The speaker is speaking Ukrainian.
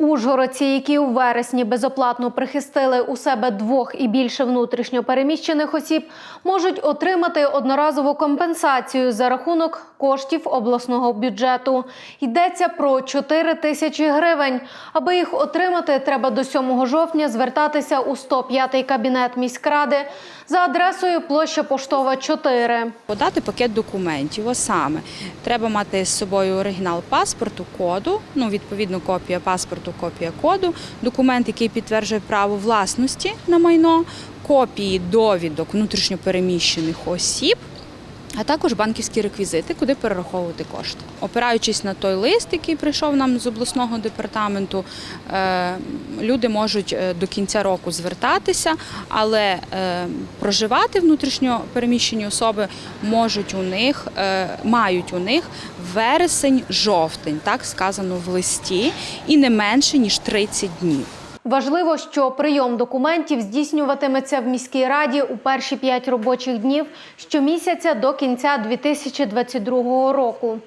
Ужгородці, які у вересні безоплатно прихистили у себе двох і більше внутрішньо переміщених осіб, можуть отримати одноразову компенсацію за рахунок коштів обласного бюджету. Йдеться про 4 тисячі гривень. Аби їх отримати, треба до 7 жовтня звертатися у 105-й кабінет міськради за адресою площа Поштова 4. Подати пакет документів, а саме треба мати з собою оригінал паспорту, коду, ну відповідно копія паспорту, копія коду, документ, який підтверджує право власності на майно, копії довідок внутрішньопереміщених осіб. А також банківські реквізити, куди перераховувати кошти. Опираючись на той лист, який прийшов нам з обласного департаменту, е, люди можуть е, до кінця року звертатися, але е, проживати внутрішньо переміщені особи можуть у них, мають у них вересень-жовтень, так сказано в листі, і не менше ніж 30 днів. Важливо, що прийом документів здійснюватиметься в міській раді у перші п'ять робочих днів щомісяця до кінця 2022 року.